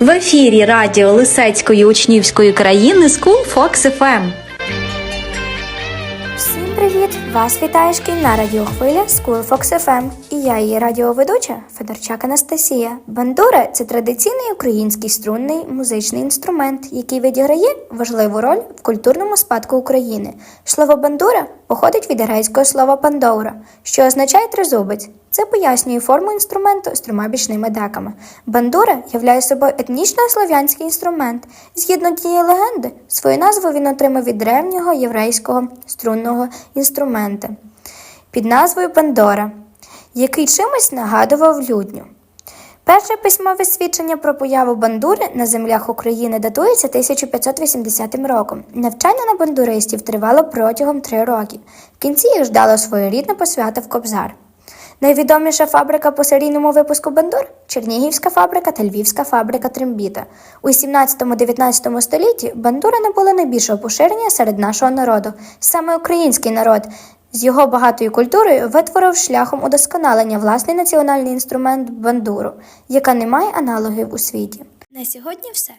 В ефірі радіо Лисецької учнівської країни School Fox FM. Всім привіт! Вас вітає шкільна радіохвиля School Fox FM і я її радіоведуча Федорчак Анастасія. Бандура це традиційний український струнний музичний інструмент, який відіграє важливу роль в культурному спадку України. Слово бандура походить від грецького слова пандоура, що означає тризубець. Це пояснює форму інструменту з трьома бічними деками. Бандура являє собою етнічно-слов'янський інструмент. Згідно тієї легенди, свою назву він отримав від древнього єврейського струнного інструмента під назвою Пандора, який чимось нагадував лютню. Перше письмове свідчення про появу бандури на землях України датується 1580 роком. Навчання на бандуристів тривало протягом три роки. В кінці їх ждало своєрідна посвята в Кобзар. Найвідоміша фабрика по серійному випуску бандур Чернігівська фабрика та Львівська фабрика трембіта. У 17-19 столітті бандура набула найбільшого поширення серед нашого народу. Саме український народ з його багатою культурою витворив шляхом удосконалення власний національний інструмент бандуру, яка не має аналогів у світі. На сьогодні все.